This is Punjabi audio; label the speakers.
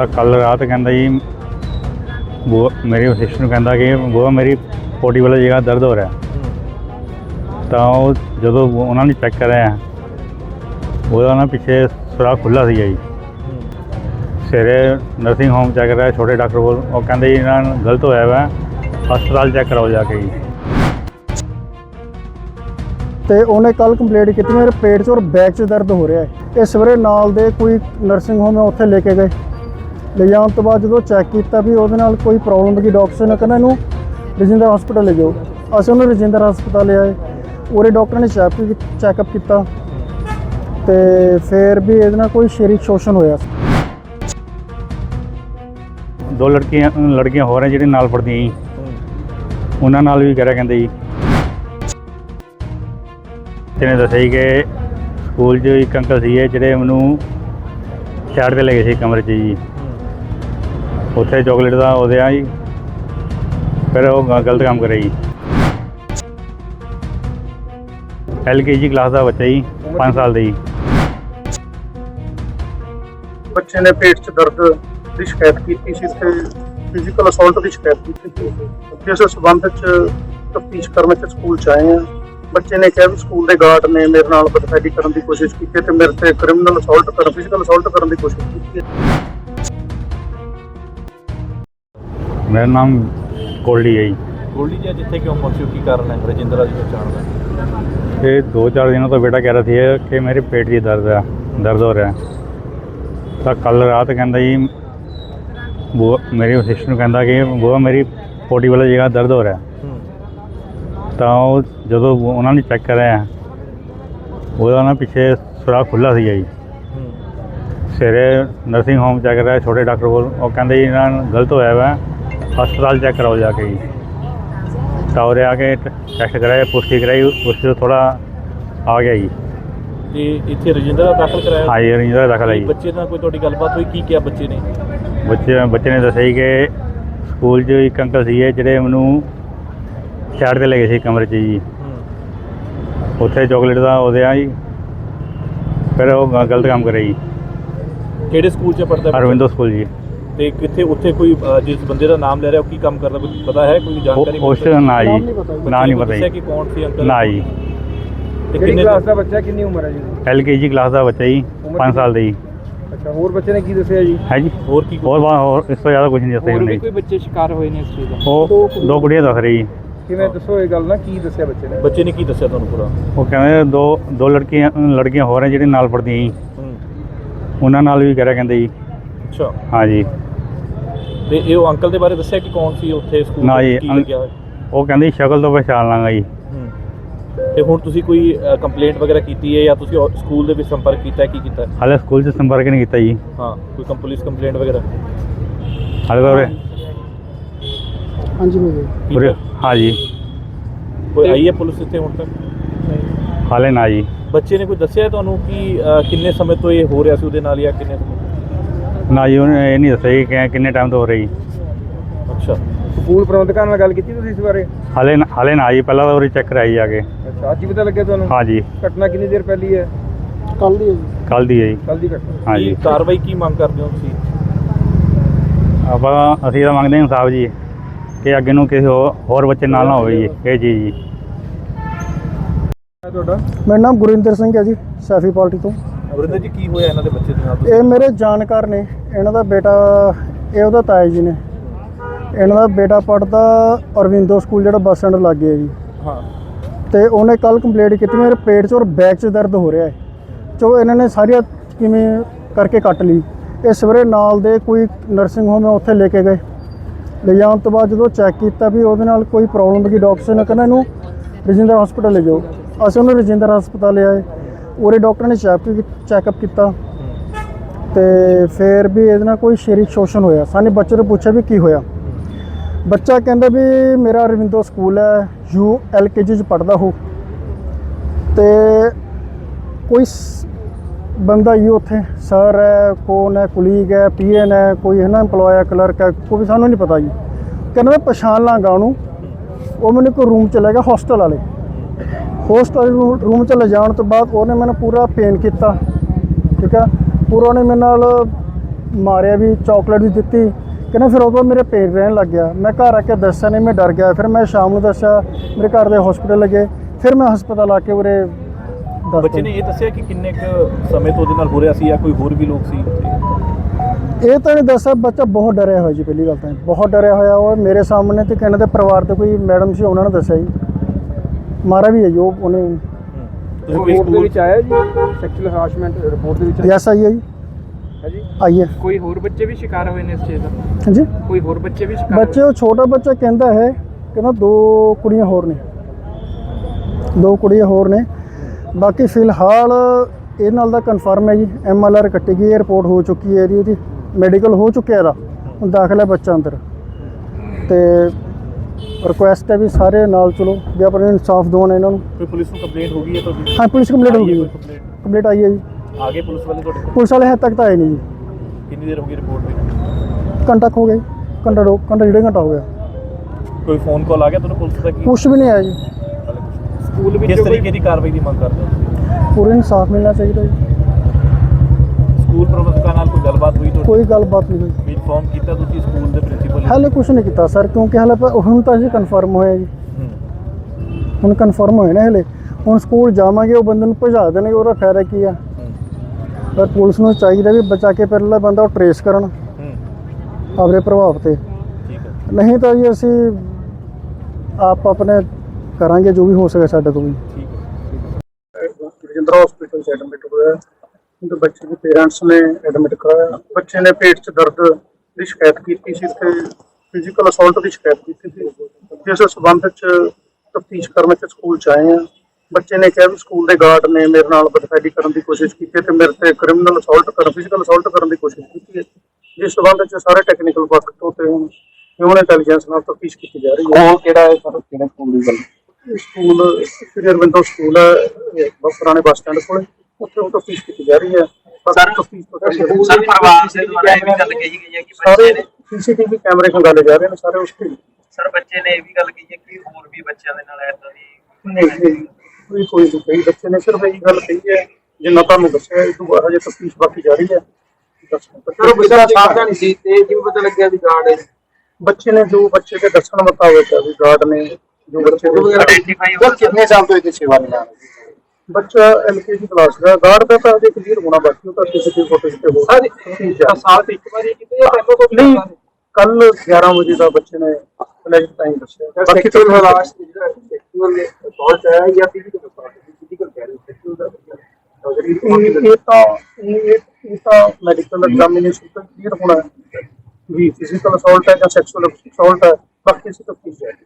Speaker 1: ਤਾਂ ਕੱਲ ਰਾਤ ਕਹਿੰਦਾ ਜੀ ਉਹ ਮੇਰੇ ਸਿਸਟਰ ਨੂੰ ਕਹਿੰਦਾ ਕਿ ਉਹ ਮੇਰੀ ਪੋਟੀ ਵਾਲੀ ਜਗ੍ਹਾ ਦਰਦ ਹੋ ਰਿਹਾ। ਤਾਂ ਉਹ ਜਦੋਂ ਉਹਨਾਂ ਨੇ ਚੈੱਕ ਕਰਿਆ, ਉਹਦਾ ਨਾ ਪਿੱਛੇ ਸੁਰਾਖ ਖੁੱਲਾ ਸੀ ਜੀ। ਸਵੇਰੇ ਨਰਸਿੰਗ ਹੋਮ ਚੈੱਕ ਕਰਾਇਆ ਛੋਟੇ ਡਾਕਟਰ ਕੋਲ, ਉਹ ਕਹਿੰਦੇ ਜੀ, ਇਹਨਾਂ ਨੂੰ ਗਲਤ ਹੋਇਆ ਵਾ, ਹਸਪਤਾਲ ਚੈੱਕ ਕਰਾਓ ਜਾ ਕੇ ਜੀ।
Speaker 2: ਤੇ ਉਹਨੇ ਕੱਲ ਕੰਪਲੇਂਟ ਕੀਤੀ, ਮੇਰੇ ਪੇਟ 'ਚ ਔਰ ਬੈਕ 'ਚ ਦਰਦ ਹੋ ਰਿਹਾ ਹੈ। ਇਹ ਸਵੇਰੇ ਨਾਲ ਦੇ ਕੋਈ ਨਰਸਿੰਗ ਹੋਮ ਹੈ ਉੱਥੇ ਲੈ ਕੇ ਗਏ। ਲੈ ਜਾਣ ਤੋਂ ਬਾਅਦ ਜਦੋਂ ਚੈੱਕ ਕੀਤਾ ਵੀ ਉਹਦੇ ਨਾਲ ਕੋਈ ਪ੍ਰੋਬਲਮ ਦੀ ਡਾਕਟਰ ਨੇ ਕਹਿੰਦਾ ਇਹਨੂੰ ਰਜਿੰਦਰ ਹਸਪੀਟਲ ਲੈ ਜਾਓ। ਅਸੀਂ ਉਹਨੂੰ ਰਜਿੰਦਰ ਹਸਪਤਾਲ ਲੈ ਆਏ। ਉਹਦੇ ਡਾਕਟਰ ਨੇ ਚੈੱਕ ਚੈੱਕਅਪ ਕੀਤਾ ਤੇ ਫਿਰ ਵੀ ਇਹਦੇ ਨਾਲ ਕੋਈ ਸਰੀਰਕ ਸ਼ੋਸ਼ਣ ਹੋਇਆ।
Speaker 1: ਦੋ ਲੜਕੀਆਂ ਲੜਕੀਆਂ ਹੋ ਰਹੇ ਜਿਹੜੇ ਨਾਲ ਪੜਦੀਆਂ ਜੀ। ਉਹਨਾਂ ਨਾਲ ਵੀ ਕਰਿਆ ਕਹਿੰਦੇ ਜੀ। ਜਿਹਨੇ ਦੱਸਿਆ ਜੀ ਕਿ ਸਕੂਲ 'ਚ ਇੱਕ ਅੰਕਲ ਸੀਗੇ ਜਿਹੜੇ ਮੈਨੂੰ ਛੱਡ ਤੇ ਲੈ ਗਏ ਸੀ ਕਮਰੇ 'ਚ ਜੀ। ਉੱਥੇ ਚਾਕਲੇਟ ਦਾ ਉਹਦੇ ਆ ਜੀ। ਫਿਰ ਉਹ ਗਲਤ ਕੰਮ ਕਰਿਆ ਜੀ। ਐਲਕੇਜੀ ਕਲਾਸ ਦਾ ਬੱਚਾ ਜੀ 5 ਸਾਲ ਦਾ ਜੀ।
Speaker 3: ਬੱਚੇ ਨੇ ਪੇਟ 'ਚ ਦਰਦ ਦੀ ਸ਼ਿਕਾਇਤ ਕੀਤੀ ਸੀ ਤੇ ਫਿਜ਼ੀਕਲ ਅਸੌਲਟ ਦੀ ਸ਼ਿਕਾਇਤ ਕੀਤੀ ਸੀ। ਇਸ ਸਬੰਧ 'ਚ ਤਫਤੀਸ਼ ਕਰਨ 'ਚ ਸਕੂਲ 'ਚ ਆਏ ਆ ਬੱਚੇ ਨੇ ਕਿਹਾ ਵੀ ਸਕੂਲ ਦੇ ਗਾਰਡ ਨੇ ਮੇਰੇ ਨਾਲ ਬਦਫੈਲੀ ਕਰਨ ਦੀ ਕੋਸ਼ਿਸ਼ ਕੀਤੀ ਤੇ ਮੇਰੇ ਤੇ ਕ੍ਰਿਮੀਨਲ ਅਸੌਲਟ ਕਰਨ ਫਿਜ਼ੀਕਲ ਅਸੌਲਟ ਕਰਨ ਦੀ ਕੋਸ਼ਿਸ਼ ਕੀਤੀ।
Speaker 1: ਮੇਰਾ ਨਾਮ ਕੋਲਡੀ ਹੈ ਜੀ
Speaker 4: ਗੋਲਡੀ ਜੀ ਅੱਜ ਇੱਥੇ ਕਿਉਂ ਪਹੁੰਚੇ? ਕੀ ਕਾਰਨ ਹੈ ਰਜਿੰਦਰਾ ਦੀ ਪਛਾਣ ਦਾ
Speaker 1: ਇਹ ਦੋ ਚਾਰ ਦਿਨੋਂ ਤੋਂ ਬੇਟਾ ਕਹਿ ਰਿਹਾ ਸੀ ਕਿ ਮੇਰੇ ਪੇਟ 'ਚ ਦਰਦ ਹੈ ਦਰਦ ਹੋ ਰਿਹਾ ਹੈ। ਤਾਂ ਕੱਲ ਰਾਤ ਕਹਿੰਦਾ ਜੀ ਉਹ ਮੇਰੇ ਸਿਸਟਰ ਨੂੰ ਕਹਿੰਦਾ ਕਿ ਉਹ ਮੇਰੀ ਪੋਟੀ ਵਾਲੀ ਜਗ੍ਹਾ ਦਰਦ ਹੋ ਰਿਹਾ ਹੈ। ਤਾਂ ਉਹ ਜਦੋਂ ਉਹਨਾਂ ਨੇ ਚੈੱਕ ਕਰਿਆ ਉਹਦਾ ਨਾ ਪਿੱਛੇ ਸੁਰਾਖ ਖੁੱਲਾ ਸੀ ਜੀ ਸਵੇਰੇ ਨਰਸਿੰਗ ਹੋਮ ਚੈੱਕ ਕਰਾਇਆ ਛੋਟੇ ਡਾਕਟਰ ਕੋਲ ਉਹ ਕਹਿੰਦੇ ਜੀ ਇਹਨਾਂ ਨੂੰ ਗਲਤ ਹੋਇਆ ਵਾ ਹਸਪਤਾਲ ਚੈੱਕ ਕਰਾਓ ਜਾ ਕੇ ਜੀ। ਤਾਂ ਉਰੇ ਆ ਕੇ ਟੈਸਟ ਕਰਾਇਆ ਪੁਸ਼ਟੀ ਕਰਾਈ ਉਸ ਤੋਂ ਥੋੜਾ ਆ ਗਿਆ ਜੀ।
Speaker 4: ਤੇ ਇੱਥੇ ਰਜਿੰਦਰਾ ਦਾਖਲ ਕਰਾਇਆ?
Speaker 1: ਹਾਈ ਰੇਂਜ ਦਾ ਦਾਖਲਾ ਜੀ।
Speaker 4: ਬੱਚੇ ਨਾਲ ਕੋਈ ਤੁਹਾਡੀ ਗੱਲਬਾਤ ਹੋਈ? ਕੀ ਕਿਹਾ ਬੱਚੇ ਨੇ?
Speaker 1: ਬੱਚੇ ਬੱਚੇ ਨੇ ਦੱਸਿਆ ਜੀ ਕਿ ਸਕੂਲ 'ਚ ਇੱਕ ਅੰਕਲ ਸੀਗੇ ਜਿਹੜੇ ਮੈਨੂੰ ਛੱਡ ਤੇ ਲੈ ਗਏ ਸੀ ਕਮਰੇ 'ਚ ਜੀ। ਉੱਥੇ ਚਾਕਲੇਟ ਦਾ ਉਹਦੇ ਆ ਜੀ। ਫਿਰ ਉਹ ਗਲਤ ਕੰਮ ਕਰਿਆ ਜੀ।
Speaker 4: ਕਿਹੜੇ ਸਕੂਲ 'ਚ ਪੜਦਾ
Speaker 1: ਅਰਵਿੰਦੋ ਸਕੂਲ ਜੀ।
Speaker 4: ਤੇ ਕਿੱਥੇ ਉੱਥੇ ਕੋਈ ਅ, ਜਿਸ ਬੰਦੇ ਦਾ ਨਾਮ ਲੈ ਰਿਹਾ ਉਹ ਕੀ ਕੰਮ ਕਰਦਾ ਕੋਈ ਪਤਾ ਹੈ? ਕੋਈ ਜਾਣਕਾਰੀ
Speaker 1: ਉਹ- ਉਸ ਨਾ ਜੀ। ਨਾ ਨਹੀਂ ਪਤਾ ਜੀ।
Speaker 4: ਕਿ ਕੌਣ ਸੀ ਅੰਕਲ?
Speaker 1: ਨਾ ਜੀ।
Speaker 4: ਤੇ ਕਿੰਨੇ
Speaker 2: ਦਾ ਬੱਚਾ ਕਿੰਨੀ ਉਮਰ ਹੈ ਜੀ?
Speaker 1: ਐਲਕੇਜੀ ਕਲਾਸ ਦਾ ਬੱਚਾ ਜੀ 5 ਸਾਲ ਦਾ ਜੀ।
Speaker 2: ਅੱਛਾ ਹੋਰ ਬੱਚੇ ਨੇ ਕੀ ਦੱਸਿਆ ਜੀ?
Speaker 1: ਹੈ ਜੀ।
Speaker 4: ਹੋਰ ਕੀ
Speaker 1: ਹੋਰ ਬਾ- ਹੋਰ ਇਸ ਤੋਂ ਜ਼ਿਆਦਾ ਕੁਝ ਨਹੀਂ ਦੱਸਿਆ ਉਹਨੇ।
Speaker 2: ਕੋਈ ਬੱਚੇ ਸ਼ਿਕਾਰ ਹੋਏ ਨੇ ਇਸ ਚੀਜ਼ ਦਾ?
Speaker 1: ਉਹ ਦੋ ਕੁੜੀਆਂ। ਦੱਸ ਰਹੀ ਜੀ।
Speaker 2: ਕਿਵੇਂ ਦੱਸੋ ਇਹ ਗੱਲ ਨਾ ਕੀ ਦੱਸਿਆ ਬੱਚੇ ਨੇ?
Speaker 4: ਬੱਚੇ ਨੇ ਕੀ ਦੱਸਿਆ ਤੁਹਾਨੂੰ ਪੂਰਾ?
Speaker 1: ਉਹ ਕਹਿੰਦੇ ਦੋ ਦੋ ਲੜਕੀਆਂ ਲੜਕੀਆਂ ਹੋਰ ਹੈ ਜਿਹੜੇ ਨਾਲ ਪੜਦੀਆਂ ਜੀ।
Speaker 4: ਹੂੰ।
Speaker 1: ਉਹਨਾਂ ਨਾਲ ਵੀ ਕਰਿਆ ਕਹਿੰਦੇ ਜੀ।
Speaker 4: ਅੱਛਾ।
Speaker 1: ਹਾਂ ਜੀ।
Speaker 4: ਤੇ ਇਹ ਉਹ ਅੰਕਲ ਦੇ ਬਾਰੇ ਦੱਸਿਆ ਕਿ ਕੌਣ ਸੀ ਉੱਥੇ ਸਕੂਲ
Speaker 1: ਨਾ
Speaker 4: ਦੇ,
Speaker 1: ਜੀ, ਅੰਕ-
Speaker 4: ਲੱਗਿਆ? ਹੋਇਆ
Speaker 1: ਉਹ ਕਹਿੰਦੇ ਸ਼ਕਲ ਤੋਂ ਪਛਾਣ ਲਾਂਗਾ ਜੀ।
Speaker 4: ਹੂੰ। ਤੇ ਹੁਣ ਤੁਸੀਂ ਕੋਈ ਕੰਪਲੇਂਟ ਵਗੈਰਾ ਕੀਤੀ ਹੈ ਜਾਂ ਤੁਸੀਂ ਸਕੂਲ ਦੇ ਵਿੱਚ ਸੰਪਰਕ ਕੀਤਾ ਹੈ ਕੀ ਕੀਤਾ ਹੈ?
Speaker 1: ਹਾਲੇ ਸਕੂਲ 'ਚ ਸੰਪਰਕ ਨਹੀਂ ਕੀਤਾ ਜੀ।
Speaker 4: ਹਾਂ ਕੋਈ ਕੰਪ- ਪੁਲਿਸ ਕੰਪਲੇਂਟ ਵਗੈਰਾ?
Speaker 1: ਹਾਲੇ ਤਾਂ ਉਰੇ
Speaker 2: ਹਾਂਜੀ ਮੇਰੇ
Speaker 1: ਉਰੇ ਹਾਂ ਜੀ।
Speaker 4: ਕੋਈ ਆਈ ਹੈ ਪੁਲਿਸ ਇੱਥੇ ਹੁਣ ਤੱਕ?
Speaker 1: ਹਾਲੇ ਨਾ ਜੀ।
Speaker 4: ਬੱਚੇ ਨੇ ਕੋਈ ਦੱਸਿਆ ਤੁਹਾਨੂੰ ਕਿ ਅ, ਕਿੰਨੇ ਸਮੇਂ ਤੋਂ ਇਹ ਹੋ ਰਿਹਾ ਸੀ ਉਹਦੇ ਨਾਲ ਜਾਂ ਕਿੰਨੇ ਸਮੇਂ
Speaker 1: ਨਾ ਜੀ ਉਹਨੇ ਇਹ ਨਹੀਂ ਦੱਸਿਆ ਜੀ ਕਿ ਕਿੰਨੇ ਟਾਈਮ ਤੋਂ ਹੋ ਰਹੀ।
Speaker 4: ਅੱਛਾ।
Speaker 2: ਸਕੂਲ ਪ੍ਰਬੰਧਕਾਂ ਨਾਲ ਗੱਲ ਕੀਤੀ ਤੁਸੀਂ ਇਸ ਬਾਰੇ?
Speaker 1: ਹਾਲੇ ਨਾ- ਹਾਲੇ ਨਾ ਜੀ ਪਹਿਲਾਂ ਤਾਂ ਚੈੱਕ ਕਰਾਈ ਜਾ ਕੇ।
Speaker 2: ਅੱਛਾ ਅੱਜ ਹੀ ਪਤਾ ਲੱਗਿਆ ਤੁਹਾਨੂੰ?
Speaker 1: ਹਾਂ ਜੀ।
Speaker 2: ਘਟਨਾ ਕਿੰਨੀ ਦੇਰ ਪਹਿਲੀ ਹੈ? ਕੱਲ ਦੀ ਹੈ ਜੀ।
Speaker 1: ਕੱਲ ਦੀ ਹੈ ਜੀ।
Speaker 2: ਕੱਲ ਦੀ ਘਟਨਾ।
Speaker 1: ਹਾਂ
Speaker 4: ਕੀ
Speaker 1: ਜੀ
Speaker 4: ਕਾਰਵਾਈ ਕੀ ਮੰਗ ਕਰਦੇ ਹੋ ਤੁਸੀਂ?
Speaker 1: ਆਪਾਂ ਅਸੀਂ ਤਾਂ ਮੰਗਦੇ ਹਾਂ ਇਨਸਾਫ ਜੀ ਕਿ ਅੱਗੇ ਨੂੰ ਕਿਸੇ ਹੋਰ- ਹੋਰ ਬੱਚੇ ਨਾਲ ਨਾ ਹੋਵੇ ਜੀ ਇਹ ਚੀਜ਼ ਜੀ।
Speaker 2: ਤੁਹਾਡਾ? ਮੇਰਾ ਨਾਮ ਗੁਰਿੰਦਰ ਸਿੰਘ ਹੈ ਜੀ ਸੈਫੀ ਪਾਰਟੀ ਤੋਂ।
Speaker 4: ਵਰਿੰਦਰ ਜੀ ਕੀ ਹੋਇਆ ਇਹਨਾਂ ਦੇ ਬੱਚੇ ਦੇ ਨਾਲ ਤੁਸੀਂ?
Speaker 2: ਇਹ ਮੇਰੇ ਜਾਣਕਾਰ ਨੇ ਇਹਨਾਂ ਦਾ ਬੇਟਾ ਇਹ ਉਹਦਾ ਤਾਇਆ ਜੀ ਨੇ। ਇਹਨਾਂ ਦਾ ਬੇਟਾ ਪੜਦਾ ਅਰਵਿੰਦੋ ਸਕੂਲ ਜਿਹੜਾ ਬੱਸ ਸਟੈਂਡ ਲੱਗੇ ਹੈ ਜੀ।
Speaker 4: ਹਾਂ।
Speaker 2: ਤੇ ਉਹਨੇ ਕੱਲ ਕੰਪਲੇਂਟ ਕੀਤੀ ਮੇਰੇ ਪੇਟ 'ਚ ਔਰ ਬੈਕ 'ਚ ਦਰਦ ਹੋ ਰਿਹਾ ਹੈ। ਚੋ ਇਹਨਾਂ ਨੇ ਸਾਰੀਆਂ ਕਿਵੇਂ ਕਰਕੇ ਕੱਟ ਲਈ। ਇਹ ਸਵੇਰੇ ਨਾਲ ਦੇ ਕੋਈ ਨਰਸਿੰਗ ਹੋਮ ਹੈ ਉੱਥੇ ਲੈ ਕੇ ਗਏ। ਲੈ ਜਾਣ ਤੋਂ ਬਾਅਦ ਜਦੋਂ ਚੈੱਕ ਕੀਤਾ ਵੀ ਉਹਦੇ ਨਾਲ ਕੋਈ ਪ੍ਰੋਬਲਮ ਦੀ ਡਾਕਟਰ ਨੇ ਕਹਿੰਦਾ ਇਹਨੂੰ ਰਜਿੰਦਰ ਹਸਪੀਟਲ ਲੈ ਜਾਓ। ਅਸੀਂ ਉਹਨੂੰ ਰਜਿੰਦਰ ਹਸਪਤਾਲ ਲੈ ਆਏ। ਉਹਦੇ ਡਾਕਟਰ ਨੇ ਚੈੱਕ ਚੈੱਕਅਪ ਕੀਤਾ। ਤੇ ਫਿਰ ਵੀ ਇਹਦੇ ਨਾਲ ਕੋਈ ਸਰੀਰਕ ਸ਼ੋਸ਼ਣ ਹੋਇਆ। ਸਾਨੇ ਬੱਚੇ ਨੂੰ ਪੁੱਛਿਆ ਵੀ ਕੀ ਹੋਇਆ। ਬੱਚਾ ਕਹਿੰਦਾ ਵੀ ਮੇਰਾ ਰਵਿੰਦੋ ਸਕੂਲ ਹੈ, ਯੂ ਐਲ ਕੇ ਜੀ ਚ ਪੜਦਾ ਹੋ ਤੇ ਕੋਈ ਬੰਦਾ ਹੀ ਉੱਥੇ ਸਰ ਹੈ, ਕੌਣ ਹੈ, ਕੁਲੀਗ ਹੈ, ਪੀਐਨ ਹੈ, ਕੋਈ ਹੈ ਨਾ EMPLOYE ਹੈ ਕਲਰਕ ਹੈ, ਕੋਈ ਵੀ ਸਾਨੂੰ ਨਹੀਂ ਪਤਾ ਜੀ। ਕਹਿੰਦਾ ਮੈਂ ਪਛਾਣ ਲਾਂਗਾ ਉਹਨੂੰ। ਉਹ ਮੈਨੂੰ ਇੱਕ ਰੂਮ ਚ ਲੈ ਗਿਆ ਹੋਸਟਲ ਵਾਲੇ। ਹੋਸਟਲ ਰੂਮ ਚ ਲੈ ਜਾਣ ਤੋਂ ਬਾਅਦ ਉਹਨੇ ਮੈਨੂੰ ਪੂਰਾ ਪੇਨ ਕੀਤਾ ਠੀਕ ਹੈ ਪੂਰਾ ਉਹਨੇ ਮੇਰੇ ਨਾਲ ਮਾਰਿਆ ਵੀ ਚਾਕਲੇਟ ਵੀ ਦਿੱਤੀ। ਕਹਿੰਦਾ ਫਿਰ ਉਹ ਤੋਂ ਮੇਰੇ ਪੇਟ ਰਹਿਣ ਲੱਗ ਗਿਆ। ਮੈਂ ਘਰ ਆ ਕੇ ਦੱਸਿਆ ਨਹੀਂ ਮੈਂ ਡਰ ਗਿਆ। ਫਿਰ ਮੈਂ ਸ਼ਾਮ ਨੂੰ ਦੱਸਿਆ ਮੇਰੇ ਘਰ ਦੇ ਹਸਪੀਟਲ ਲੱਗੇ ਫਿਰ ਮੈਂ ਹਸਪਤਾਲ ਆ ਕੇ ਉਰੇ
Speaker 4: ਬੱਚੇ ਨੇ ਇਹ ਦੱਸਿਆ ਕਿ ਕਿੰਨੇ ਕੁ ਸਮੇਂ ਤੋਂ ਉਹਦੇ ਨਾਲ ਹੋ ਰਿਹਾ ਸੀ ਜਾਂ ਕੋਈ ਹੋਰ ਵੀ ਲੋਕ ਸੀ
Speaker 2: ਇਹ ਤਾਂ ਨਹੀਂ ਦੱਸਿਆ ਬੱਚਾ ਬਹੁਤ ਡਰਿਆ ਹੋਇਆ ਜੀ ਪਹਿਲੀ ਗੱਲ ਤਾਂ। ਬਹੁਤ ਡਰਿਆ ਹੋਇਆ। ਉਹ ਮੇਰੇ ਸਾਹਮਣੇ ਤੇ ਕਹਿੰਦੇ ਦੇ ਪਰਿਵਾਰ ਦੇ ਕੋਈ ਮੈਡਮ ਸੀ ਉਹਨਾਂ ਨੇ ਦੱਸਿਆ ਜੀ। ਮਾਰਾ ਵੀ ਹੈ ਜੀ ਉਹ ਉਹਨੇ
Speaker 5: ਰਿਪੋਰਟ ਦੇ ਵਿੱਚ ਆਇਆ ਜੀ ਸੈਕਸ਼ੂਅਲ ਹਰਾਸਮੈਂਟ ਰਿਪੋਰਟ ਦੇ ਵਿੱਚ।
Speaker 2: ਯੈਸ ਆਈ ਹੈ ਜੀ।
Speaker 5: ਹੈ ਜੀ?
Speaker 2: ਆਈ ਹੈ।
Speaker 5: ਕੋਈ ਹੋਰ ਬੱਚੇ ਵੀ ਸ਼ਿਕਾਰ ਹੋਏ ਨੇ ਇਸ ਚੀਜ਼ ਦਾ?
Speaker 2: ਹਾਂਜੀ?
Speaker 5: ਕੋਈ ਹੋਰ ਬੱਚੇ ਵੀ ਸ਼ਿਕਾਰ
Speaker 2: ਬੱਚੇ ਉਹ ਛੋਟਾ ਬੱਚਾ ਕਹਿੰਦਾ ਹੈ ਕਹਿੰਦਾ ਦੋ ਕੁੜੀਆਂ ਹੋਰ ਨੇ। ਦੋ ਕੁੜੀਆਂ ਹੋਰ ਨੇ। ਬਾਕੀ ਫਿਲਹਾਲ ਇਹ ਨਾਲ ਦਾ ਕਨਫਰਮ ਹੈ ਜੀ ਐਮ ਐਲ ਆਰ ਕੱਟੀ ਗਈ ਹੈ ਰਿਪੋਰਟ ਹੋ ਚੁੱਕੀ ਹੈ ਇਹਦੀ ਮੈਡੀਕਲ ਹੋ ਚੁੱਕਿਆ ਇਹਦਾ। ਹੁਣ ਦਾਖਲ ਬੱਚਾ ਅੰਦਰ। ਤੇ ਰਿਕੁਐਸਟ ਹੈ ਵੀ ਸਾਰੇ ਨਾਲ ਚਲੋ ਵੀ ਆਪਣੇ ਇਨਸਾਫ ਦਿਵਾਉਣ ਇਹਨਾਂ ਨੂੰ।
Speaker 4: ਕੋਈ ਪੁਲਿਸ ਨੂੰ ਕੰਪਲੇਂਟ ਹੋ ਗਈ ਹੈ ਤੁਹਾਡੀ?
Speaker 2: ਹਾਂ ਪੁਲਿਸ ਕੰਪਲੀਟ ਹੋ ਗਈ ਹੈ
Speaker 4: ਕੰਪਲੇਂਟ
Speaker 2: ਆਈ ਹੈ ਜੀ।
Speaker 4: ਆਗੇ ਪੁਲਿਸ ਵਾਲੇ ਤੁਹਾਡੇ ਕੋਲ?
Speaker 2: ਪੁਲਿਸ ਵਾਲੇ ਹੱਦ ਤੱਕ ਤਾਂ ਆਏ ਨਹੀਂ ਜੀ।
Speaker 4: ਕਿੰਨੀ ਦੇਰ ਹੋ ਗਈ ਰਿਪੋਰਟ ਦੀ?
Speaker 2: ਘੰਟਾ ਕੁ ਹੋ ਗਿਆ ਜੀ। ਘੰਟਾ ਦੋ ਘੰਟਾ ਡੇਢ ਘੰਟਾ ਹੋ ਗਿਆ।
Speaker 4: ਕੋਈ ਫੋਨ ਕਾਲ ਆ ਗਿਆ ਤੁਹਾਨੂੰ ਪੁਲਿਸ ਦਾ ਕੀ?
Speaker 2: ਕੁਛ ਵੀ ਨਹੀਂ ਆਇਆ ਜੀ।
Speaker 5: ਸਕੂਲ ਵਿੱਚ
Speaker 4: ਕਿਸ ਤਰੀਕੇ ਦੀ ਕਾਰਵਾਈ ਦੀ ਮੰਗ ਕਰਦੇ ਹੋ ਤੁਸੀਂ?
Speaker 2: ਪੂਰੇ ਇਨਸਾਫ ਮਿਲਣਾ ਚਾਹੀਦਾ ਜੀ।
Speaker 4: ਸਕੂਲ ਪ੍ਰਬੰਧਕਾਂ ਨਾਲ ਕੋਈ ਗੱਲਬਾਤ ਹੋਈ ਤੁਹਾਡੀ?
Speaker 2: ਕੋਈ ਗੱਲਬਾਤ ਨਹੀਂ ਹੋਈ।
Speaker 4: ਵੀ ਇਨਫੋਰਮ ਕੀਤਾ ਤੁਸੀਂ ਸਕੂਲ ਦੇ ਪ੍ਰਿੰਸੀਪਲ
Speaker 2: ਹਾਲੇ ਕੁਝ ਨਹੀਂ ਕੀਤਾ ਸਰ ਕਿਉਂਕਿ ਹਾਲੇ ਪ- ਹੁਣ ਤਾਂ ਅਸੀਂ ਕਨਫਰਮ ਹੋਇਆ ਜੀ। ਹੁਣ ਕਨਫਰਮ ਹੋਇਆ ਨਾ ਹਲੇ। ਹੁਣ ਸਕੂਲ ਜਾਵਾਂਗੇ ਉਹ ਬੰਦੇ ਨੂੰ ਭਜਾ ਦੇਣਗੇ ਉਹਦਾ ਫਾਇਦਾ ਕੀ ਆ? ਪਰ ਪੁਲਿਸ ਨੂੰ ਚਾਹੀਦਾ ਵੀ ਬਚਾ ਕੇ ਪਹਿਲਾਂ ਬੰਦਾ ਉਹ ਟਰੇਸ ਕਰਨ ਆਪਣੇ ਪ੍ਰਭਾਵ ਤੇ।
Speaker 4: ਠੀਕ ਹੈ।
Speaker 2: ਨਹੀਂ ਤਾਂ ਜੀ ਅਸੀਂ ਆਪ ਆਪਣੇ ਕਰਾਂਗੇ ਜੋ ਵੀ ਹੋ ਸਕੇ ਸਾਡੇ ਤੋਂ ਵੀ।
Speaker 4: ਠੀਕ ਹੈ।
Speaker 3: ਰਜਿੰਦਰਾ ਹਸਪੀਟਲ 'ਚ ਐਡਮਿਟ ਹੋਇਆ। ਉਹਦੇ ਬੱਚੇ ਦੇ ਪੇਰੈਂਟਸ ਨੇ ਐਡਮਿਟ ਕਰਾਇਆ। ਬੱਚੇ ਨੇ ਪੇਟ 'ਚ ਦਰਦ ਦੀ ਸ਼ਿਕਾਇਤ ਕੀਤੀ ਸੀ ਤੇ ਫਿਜ਼ੀਕਲ ਅਸੌਲਟ ਦੀ ਸ਼ਿਕਾਇਤ ਕੀਤੀ ਸੀ ਜਿਸ ਸਬੰਧ 'ਚ ਤਫਤੀਸ਼ ਕਰਨ 'ਚ ਸਕੂਲ 'ਚ ਆਏ ਆ ਬੱਚੇ ਨੇ ਕਿਹਾ ਵੀ ਸਕੂਲ ਦੇ ਗਾਰਡ ਨੇ ਮੇਰੇ ਨਾਲ ਬਦਫੈਲੀ ਕਰਨ ਦੀ ਕੋਸ਼ਿਸ਼ ਕੀਤੀ ਤੇ ਮੇਰੇ ਤੇ ਕ੍ਰਿਮੀਨਲ ਅਸੌਲਟ ਕਰਨ ਫਿਜ਼ੀਕਲ ਅਸੌਲਟ ਕਰਨ ਦੀ ਕੋਸ਼ਿਸ਼ ਕੀਤੀ ਹੈ। ਜਿਸ ਸਬੰਧ 'ਚ ਸਾਰੇ ਟੈਕਨੀਕਲ ਪੱਖ ਤੋਂ ਤੇ ਹੁਣ ਹਿਊਮਨ ਇੰਟੈਲੀਜੈਂਸ ਨਾਲ ਤਫਤੀਸ਼ ਕੀਤੀ ਜਾ ਰਹੀ ਹੈ।
Speaker 5: ਸਕੂਲ ਕਿਹੜਾ ਹੈ ਸਰ? ਕਿਹੜਾ ਸਕੂਲ ਦੀ ਗੱਲ?
Speaker 3: ਸਕੂਲ ਸ੍ਰੀ ਅਰਵਿੰਦੋ ਸਕੂਲ ਹੈ ਪੁਰਾਣੇ ਬੱਸ ਸਟੈਂਡ ਕੋਲੇ ਉੱਥੇ ਉਹ ਤਫਤੀਸ਼ ਕੀਤੀ ਜਾ ਰਹੀ ਹੈ। ਸਰ ਸਾਰੇ
Speaker 5: ਦੇ ਪਰਿਵਾਰ ਦੇ ਦੁਆਰਾ ਇਹ ਵੀ ਗੱਲ ਕਹੀ ਗਈ ਹੈ ਕਿ
Speaker 3: ਸਾਰੇ
Speaker 5: ਬੱਚੇ ਨੇ
Speaker 3: ਸੀਸੀਟੀਵੀ ਕੈਮਰੇ ਖੰਗਾਲੇ ਜਾ ਰਹੇ ਨੇ ਸਾਰੇ ਉਸ ਤੇ।
Speaker 5: ਸਰ ਬੱਚੇ ਨੇ ਇਹ ਵੀ ਗੱਲ ਕਹੀ ਹੈ ਕਿ ਹੋਰ ਵੀ ਬੱਚਿਆਂ ਦੇ ਨਾਲ ਐਦਾਂ ਦੀ
Speaker 3: ਨਹੀਂ ਨਹੀਂ ਕੋਈ ਕੋਈ ਨਹੀਂ ਕਹੀ। ਬੱਚੇ ਨੇ ਸਿਰਫ ਇਹ ਗੱਲ ਕਹੀ ਹੈ ਜਿੰਨਾ ਤੁਹਾਨੂੰ ਦੱਸਿਆ ਇਹ ਤੋਂ ਬਾਅਦ ਹਜੇ ਤਫਤੀਸ਼ ਬਾਕੀ ਜਾਰੀ ਹੈ।
Speaker 5: ਸਰ ਬੱਚਾ ਸਾਵਧਾਨ ਸੀ ਤੇ ਜਿਵੇਂ ਪਤਾ ਲੱਗਿਆ ਵੀ ਗਾਰਡ ਹੈ
Speaker 3: ਬੱਚੇ ਨੇ ਜੋ ਬੱਚੇ ਦੇ ਦੱਸਣ ਮੁਤਾਬਕ ਹੈ ਵੀ ਗਾਰਡ ਨੇ ਜੋ ਬੱਚੇ ਦੇ
Speaker 5: ਆਈਡੈਂਟੀਫਾਈ ਹੋ ਕਿੰਨੇ ਸਾਲ ਤੋਂ ਇਹਦੀ ਸੇਵਾ ਨਿਭਾ ਰਹੇ?
Speaker 3: ਬੱਚਾ ਐਲਕੇਜੀ ਕਲਾਸ ਦਾ ਗਾਰਡ ਦਾ ਤਾਂ ਅਜੇ ਕਲੀਅਰ ਹੋਣਾ ਬਾਕੀ ਉਹ ਤਾਂ ਸੀਸੀਟੀਵੀ ਫੁਟੇਜ ਤੇ ਹੋ
Speaker 5: ਸਰ ਸਾਲ ਤੇ ਇੱਕ ਵਾਰੀ ਕਿਤੇ ਜਾਂ ਪਹਿਲਾਂ ਤੋਂ
Speaker 3: ਨਹੀਂ ਕੱਲ 11 ਵਜੇ ਦਾ ਬੱਚੇ ਨੇ ਫਲੈਸ਼ ਟਾਈਮ ਦੱਸਿਆ। ਬਾਕੀ
Speaker 5: ਸੈਕਟਰ
Speaker 3: ਤਾਂ
Speaker 5: ਹਰਾਸ ਜਿਹੜਾ ਸੈਕਟੂਅਲ ਅਸੌਲਟ ਹੈ ਜਾਂ ਫਿਜ਼ੀਕਲ ਅਸੌਲਟ ਫਿਜ਼ੀਕਲ ਕਹਿ ਰਹੇ ਸੈਕਟੂਅਲ ਦਾ
Speaker 3: ਇਹ ਇਹ ਤਾਂ ਇਹ ਇਹ ਤਾਂ ਮੈਡੀਕਲ ਐਗਜ਼ਾਮੀਨੇਸ਼ਨ ਤੋਂ ਕਲੀਅਰ ਹੋਣਾ ਹੈ। ਵੀ ਫਿਜ਼ੀਕਲ ਅਸੌਲਟ ਹੈ ਜਾਂ ਸੈਕਸ਼ੂਅਲ ਅਸੌਲਟ ਹੈ ਬਾਕੀ ਅਸੀਂ ਤਫਤੀਸ਼ ਜਾਰੀ